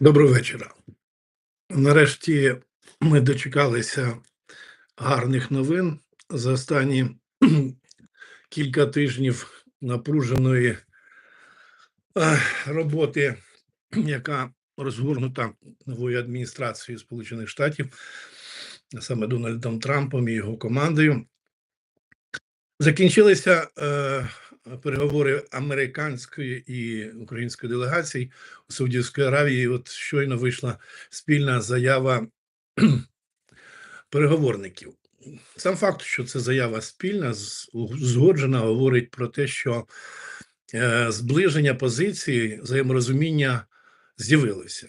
Доброго вечора. Нарешті ми дочекалися гарних новин за останні кілька тижнів напруженої е, роботи, яка розгорнута новою адміністрацією Сполучених Штатів, саме Дональдом Трампом і його командою. Закінчилися е, переговори американської і української делегацій у Саудівської Аравії. От щойно вийшла спільна заява переговорників. Сам факт, що це заява спільна, з- узгоджена, говорить про те, що е, зближення позиції, взаєморозуміння з'явилося.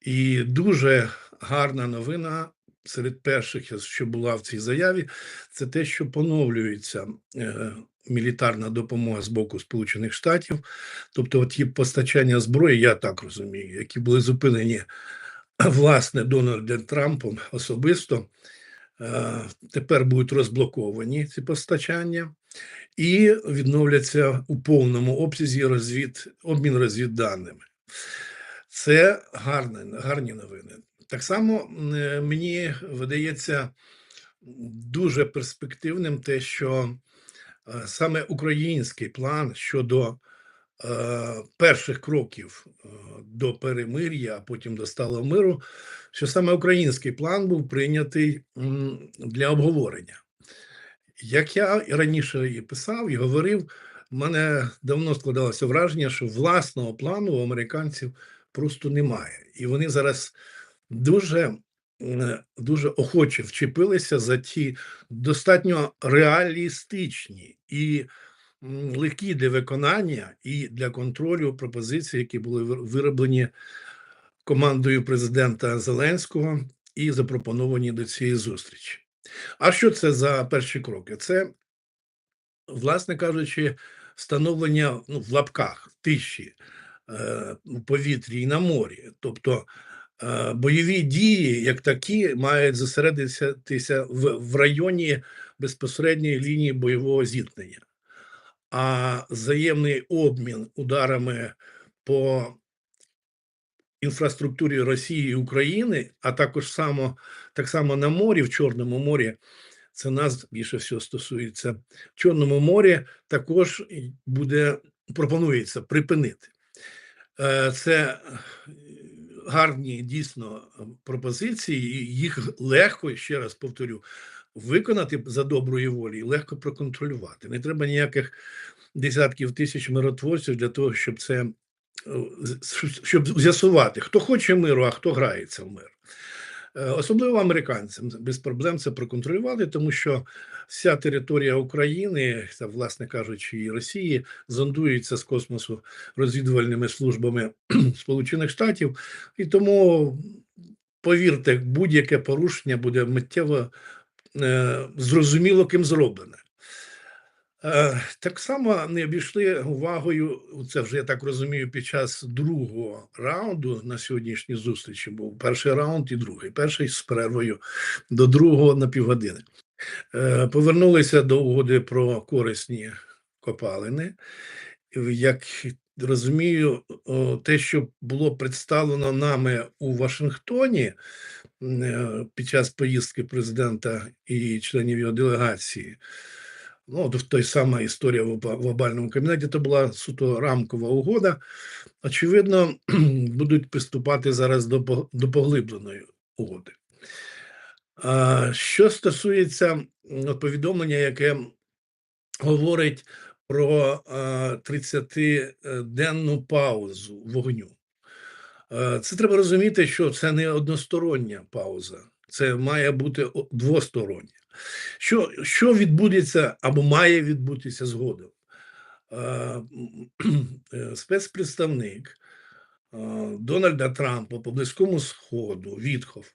І дуже гарна новина серед перших, що була в цій заяві, це те, що поновлюється е, мілітарна допомога з боку Сполучених Штатів, тобто ті постачання зброї, я так розумію, які були зупинені власне Дональдом Трампом особисто, е, тепер будуть розблоковані ці постачання. І відновляться у повному обсязі розвід, обмін розвідданими. Це гарне, гарні новини. Так само е, мені видається дуже перспективним те, що е, саме український план щодо е, перших кроків до перемир'я, а потім до сталого миру, що саме український план був прийнятий для обговорення. Як я раніше і писав і говорив, в мене давно складалося враження, що власного плану у американців просто немає. І вони зараз дуже, дуже охоче вчепилися за ті достатньо реалістичні і легкі для виконання і для контролю пропозиції, які були вир- вироблені командою президента Зеленського і запропоновані до цієї зустрічі. А що це за перші кроки? Це, власне кажучи, встановлення ну, в лапках тиші е, у повітрі і на морі. Тобто бойові дії, як такі, мають зосередитися в, в районі безпосередньої лінії бойового зіткнення. А взаємний обмін ударами по інфраструктурі Росії і України, а також само, так само на морі, в Чорному морі, це нас більше всього стосується. В Чорному морі також буде пропонується припинити. Е, Це е, гарні дійсно пропозиції, їх легко, ще раз повторю, виконати за доброї волі і легко проконтролювати. Не треба ніяких десятків тисяч миротворців для того, щоб це е, щоб з'ясувати, хто хоче миру, а хто грається в мир. Е, Особливо американцям без проблем це проконтролювали, тому що вся територія України, та, власне кажучи, і Росії, зондується з космосу розвідувальними службами Сполучених Штатів, і тому повірте, будь-яке порушення буде миттєво е, зрозуміло, ким зроблене. Е, Так само не обійшли увагою, це вже я так розумію, під час другого раунду на сьогоднішній зустрічі був перший раунд і другий. Перший з перервою до другого на півгодини. Е, Повернулися до угоди про корисні копалини. Як розумію, те, що було представлено нами у Вашингтоні е, під час поїздки президента і членів його делегації. Ну, от той сама історія в оба- глобальному кабінеті, то була суто рамкова угода. Очевидно, будуть приступати зараз до, до поглибленої угоди. А, що стосується повідомлення, яке говорить про а, 30-денну паузу вогню. Це треба розуміти, що це не одностороння пауза, це має бути двостороння. Що, що відбудеться або має відбутися згодом? Е, Спецпредставник Дональда Трампа по Близькому Сходу, Вітхов,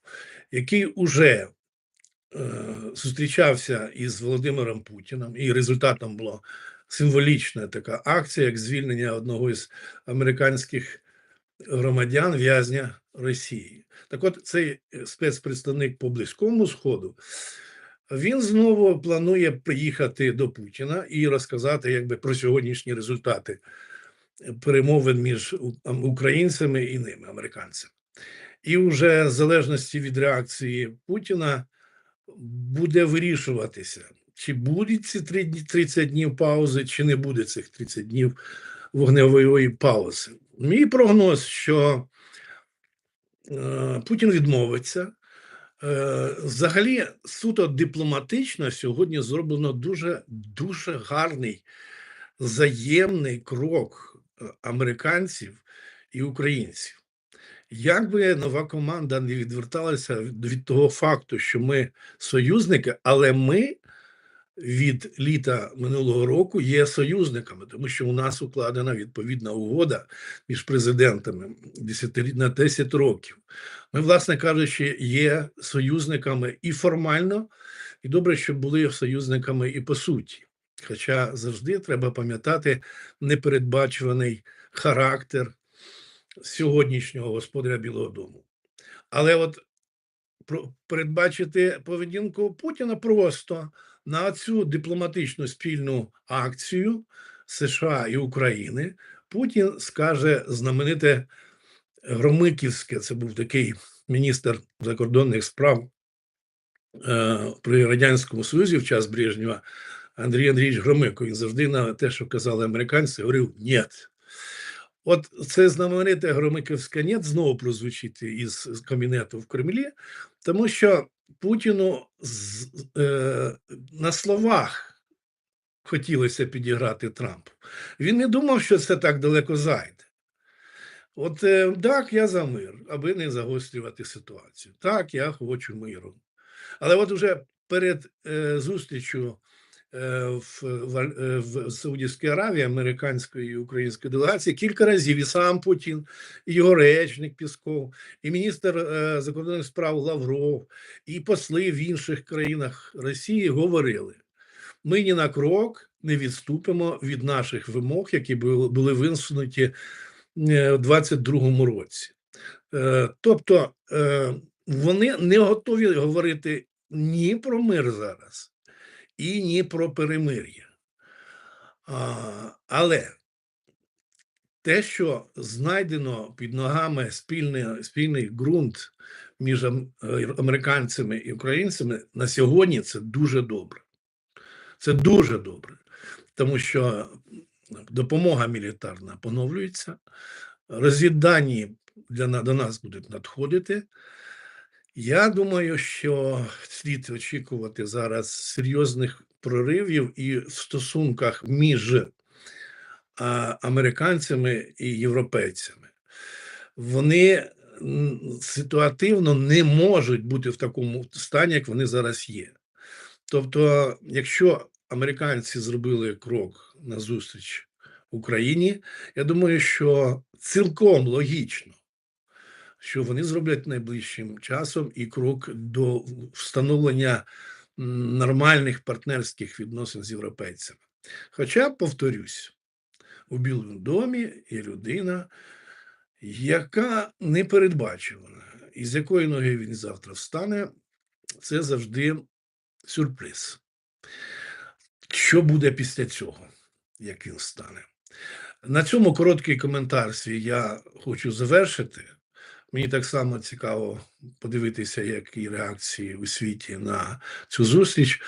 який уже е, зустрічався із Володимиром Путіним, і результатом була символічна така акція, як звільнення одного із американських громадян в'язня Росії. Так от цей е, спецпредставник по Близькому Сходу. Він знову планує приїхати до Путіна і розказати якби про сьогоднішні результати перемовин між українцями і ними, американцями. І вже в залежності від реакції Путіна буде вирішуватися, чи будуть ці 30 днів паузи, чи не буде цих 30 днів вогневої паузи. Мій прогноз, що е, Путін відмовиться. Е, Взагалі, суто дипломатично сьогодні зроблено дуже дуже гарний взаємний крок е, американців і українців. Як би нова команда не відверталася від від того факту, що ми союзники, але ми від літа минулого року є союзниками, тому що у нас укладена відповідна угода між президентами 10, на 10 років. Ми, власне кажучи, є союзниками і формально, і добре, що були союзниками і по суті. Хоча завжди треба пам'ятати непередбачуваний характер сьогоднішнього господаря Білого Дому. Але от передбачити поведінку Путіна просто на цю дипломатичну спільну акцію США і України Путін скаже знамените Громиківське, це був такий міністр закордонних справ е, при Радянському Союзі в час Брежнєва Андрій Андрійович Громико. Він завжди на те, що казали американці, говорив «ні». От це знамените Громиківське «ні» знову прозвучить із кабінету в Кремлі, тому що Путіну з, е, на словах хотілося підіграти Трампу. Він не думав, що це так далеко зайде. От е, так, я за мир, аби не загострювати ситуацію. Так, я хочу миру. Але от уже перед е, зустрічю в, в, е, в Саудівській Аравії американської і української делегації кілька разів і сам Путін, і його речник Пісков, і міністр е, закордонних справ Лавров, і посли в інших країнах Росії говорили: ми ні на крок не відступимо від наших вимог, які були були висунуті е, в 22-му році. Е, Тобто е, вони не готові говорити ні про мир зараз, і ні про перемир'я. Але те, що знайдено під ногами спільний, спільний ґрунт між е, американцями і українцями на сьогодні це дуже добре. Це дуже добре, тому що допомога мілітарна поновлюється, розвіддані для до нас будуть надходити. Я думаю, що слід очікувати зараз серйозних проривів і в стосунках між американцями і європейцями. Вони ситуативно не можуть бути в такому стані, як вони зараз є. Тобто, якщо американці зробили крок назустріч Україні, я думаю, що цілком логічно, що вони зроблять найближчим часом і крок до встановлення нормальних партнерських відносин з європейцями. Хоча, повторюсь, у Білому домі є людина, яка не передбачувана, і з якої ноги він завтра встане, це завжди сюрприз. Що буде після цього, як він стане? На цьому короткий коментар свій я хочу завершити. Мені так само цікаво подивитися, які реакції у світі на цю зустріч.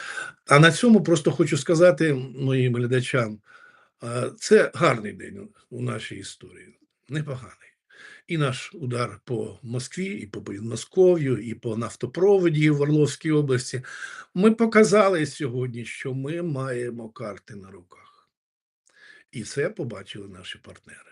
А на цьому просто хочу сказати моїм глядачам: це гарний день у нашій історії, непоганий. І наш удар по Москві, і по Підмосков'ю, і по нафтопроводі в Орловській області. Ми показали сьогодні, що ми маємо карти на руках. І це побачили наші партнери.